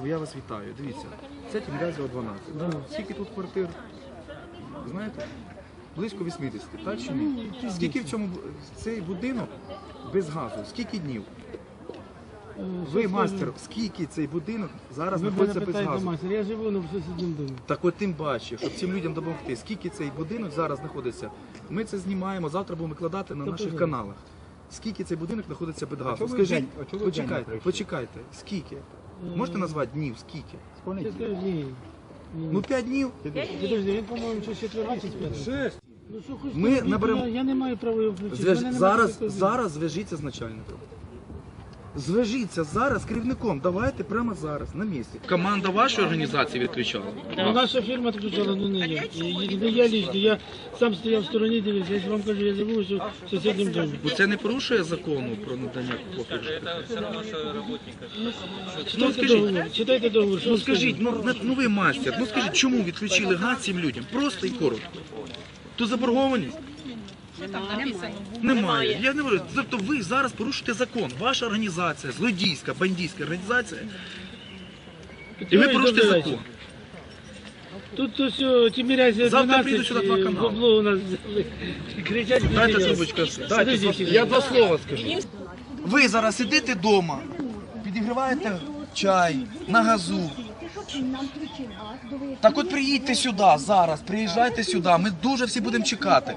питаю, дивіться, це Тімрязева 12. Скільки тут квартир? Знаєте? Близько 80, так чи ні? Скільки в цьому цей будинок без газу? Скільки днів? Ви мастер, скільки цей будинок зараз Ви мене знаходиться без питаєте, газу? мастер, я живу на сусідньому домі. Так от тим паче, щоб цим людям допомогти, скільки цей будинок зараз знаходиться. Ми це знімаємо, завтра будемо викладати на наших пожалуйста. каналах. Скільки цей будинок знаходиться під газом? Скажіть, почекайте, почекайте, скільки? Можете назвати днів, скільки? Ну 5 днів. Підожди, він, по-моєму, чи з четверга, чи з п'ятого? Ну, що Ми скажіть, наберемо- я, я не маю права його включити. Зв'яж... Зараз, зараз зв'яжіться з начальником. Зв'яжіться зараз з керівником. Давайте прямо зараз, на місці. Команда вашої організації відключала? Ну, наша фірма відключала, ну не я. І- Не я лічно, я сам стояв в стороні, дивився, я ж вам кажу, я живу що в сусідньому домі. Бо це не порушує закону про надання послуг. Читайте скажіть. договор, читайте договор. що Ну скажіть, ну, ну ви мастер, ну скажіть, чому відключили газ цим людям? Просто і коротко. То заборгованість? Немає. Я не говорю. Тобто ви зараз порушуєте закон. Ваша організація, злодійська, бандитська організація, і ви порушуєте закон. Тут то все, Тімірязія Завтра 12, прийду сюди два канали. бабло у нас взяли. Кричать, Дайте Сергій. я два слова скажу. Ви зараз сидите вдома, підігріваєте чай на газу. Так от приїдьте сюди зараз, приїжджайте сюди. Ми дуже всі будемо чекати.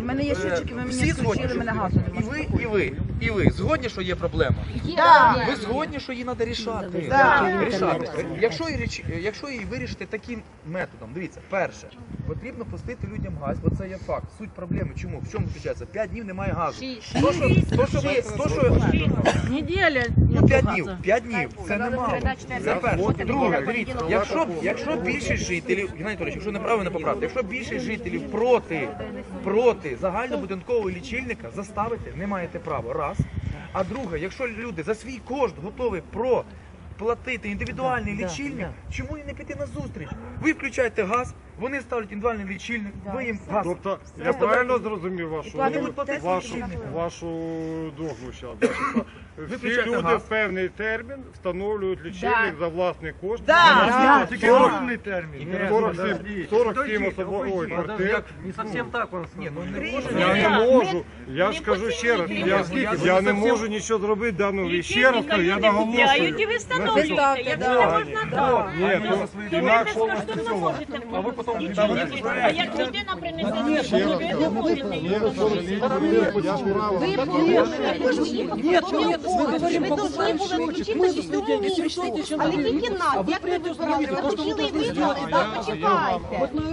У мене є щочики, ви Всі згодні. включили, мене газу І немає. ви, і ви, і ви згодні, що є проблема? Да. Ви згодні, що її треба рішати. Да. рішати. Якщо, її річ- якщо її вирішити таким методом, дивіться, перше, потрібно пустити людям газ, бо це є факт. Суть проблеми. Чому? В чому заключається? П'ять днів немає газу. То, що, то, що ви, то, що, Неділя. ну, п'ять днів, п'ять днів, це немало. Це перше. Друге, дивіться, якщо, якщо більшість жителів, Геннадій Анатолійович, якщо неправильно поправити, якщо більшість жителів проти, проти загальнобудинкового лічильника, заставити не маєте права. Раз. А друге, якщо люди за свій кошт готові про платити індивідуальний лічильник, чому їм не піти на зустріч? Ви включаєте газ, вони ставлять індивідуальний лічильник, ви їм газ. Тобто я правильно зрозумів вашу, Вони будуть платити вашу, лічильник. вашу догму зараз. Всі включаєте люди газ. в певний термін встановлюють лічильник за власний кошт. Да. Тільки розумний термін. 47, 47 особових квартир. Не зовсім так у Ні, ну не може. Я не можу, я ж кажу ще раз, я, я не можу нічого зробити дану ще раз, кажу, я наголошую. і ви встановлюєте, якщо не можна так. Ні, то інакше безкоштовно можете включити. А як людина принесе ви можете. Не говорили, я Але тільки нас, як ви вибирали, почекайте. Ну.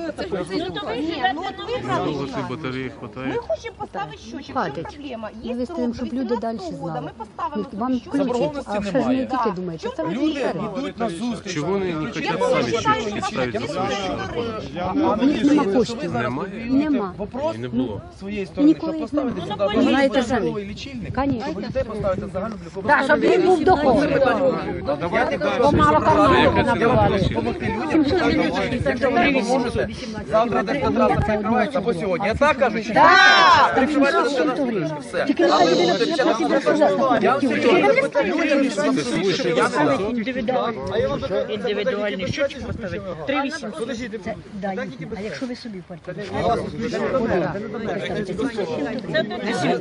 Ми хочемо поставити щочик, в проблема? Ми щоб люди далі знали. Поставимо Вам собі а ще ж не тільки думаєте, Люди йдуть на зустріч. Чого вони не хочуть самі вважаю, щось що ставити за свої А В них нема коштів. Немає? Нема. Вопрос не було. своєї сторони, Ніколи щоб їх поставити сюди знаєте самі. лічильник, Конечно. щоб людей поставити загальнобудинковий Так, щоб він був доход. Давайте далі. Бо мало карманів набивали. Допомогти людям, якщо завтра десь контракт відкривається або сьогодні. Я так кажу, чи Так! Прикривайте Це на все все. Тільки не Але не ще розказати. Я вам серйозно людям між собою, що я не. Індивідуальний поставити. 3 800. Дай. А якщо ви собі платите?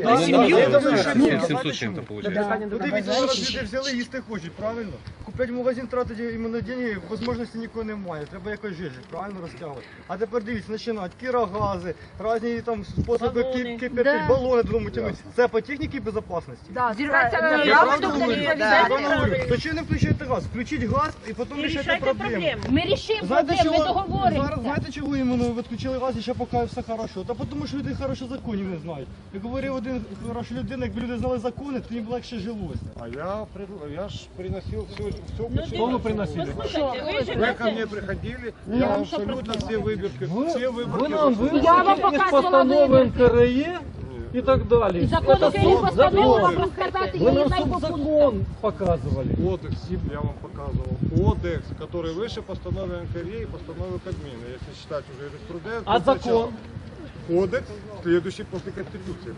На сім'ю? 700 чим-то виходить. Ну дивіться, зараз люди взяли їсти хочуть, правильно? Купляти в магазин, тратити іменно деньги, можливості нікого немає. Треба якось жити, правильно розтягувати. А тепер дивіться, починають кірогази, різні там способи кипятити, балони додому тягнути. Це по техніці безпечності? Зірветься Я правда говорю? Я вам говорю. То чого не включаєте газ? Включіть газ і потім рішайте проблему. проблему. Ми рішимо ми чого, зараз, договоримося. знаєте, чого іменно відключили газ і ще поки все хорошо? Та тому що люди хорошо законів не знають. Як говорив один хороша людина, якби люди знали закони, то їм б легше жилося. А я, я ж приносив все, все Що ви приносили? Послухайте, ви Вы ко живете мне приходили, я вам абсолютно все выборки, все выборки. Я вам показувала ви. НКРЕ і так далі. І закон України постанову вам розказати, я не знаю, закон показували. Кодекс, я вам показывал, кодекс, который выше постановы НКРЕ и постановы Кабмина, если считать уже юриспруденцию. А закон? кодекс, следующий после Конституции.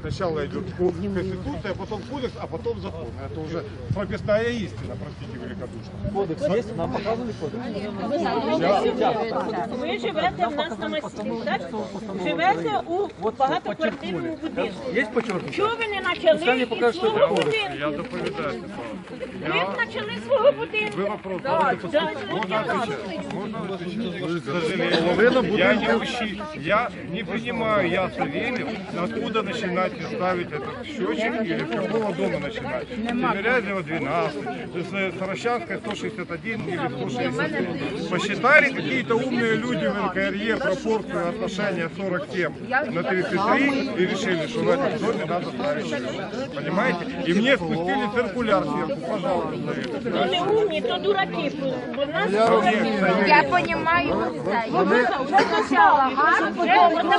Сначала идет ко- Конституция, потом кодекс, а потом закон. Это уже прописная истина, простите великодушно. Кодекс є? Нам показували кодекс? Ви живете в нас на масиві, так? Живете у багатоквартирному будинку. Є почерк? Чого ви не почали із свого будинку? Я доповідаю. Ви б почали з свого будинку. Вы вопрос задали. так, Можно отвечать? Можно отвечать? К сожалению, я не ущи- Я не понимаю, я Савельев, откуда начинать ставить этот счетчик или с какого дома начинать? Тимирязева 12, с Саращанской 161 или 163. Посчитали какие-то умные люди в НКРЕ пропорцию отношения 47 на 33 и решили, что в этом доме надо ставить счетчик. Понимаете? И мне спустили циркуляр сверху, пожалуйста. То не умні, то дураки. Бо в нас Я понимаю, Еще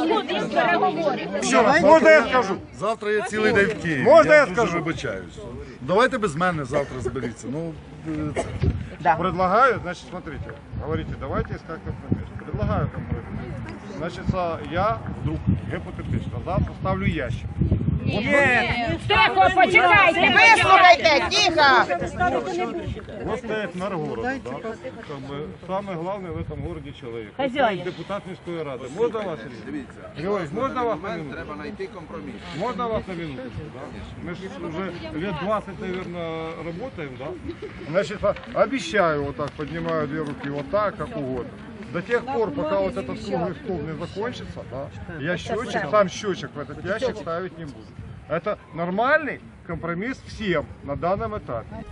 раз, можна я скажу? Завтра я цілий день в Києві. Можна я скажу? вибачаюсь. Давайте без мене завтра зберіться. Ну, е, це- Предлагаю, значит, смотрите, говорите, давайте искать компромисс. Предлагаю компромисс. Значит, а, я вдруг гипотетично завтра ставлю ящик. Тихо, почекайте. Вислухайте, тихо! Вот стоит мэр города, да? Как бы самый главный в этом городе человек. Вот Хозяин. стоит депутат міської ради. Можно вас? Георгий, можно вас на минуту? Треба знайти компроміс. Можно вас на минуту? Да? Мы ж уже лет 20, наверное, работаем, да? Значит, а- обещаю, вот так поднимаю две руки, вот так, как угодно. До тех пор, пока вот этот круглый стол не закончится, да, я счетчик, сам счетчик в этот ящик ставить не буду. Это нормальный компромисс всем на данном этапе.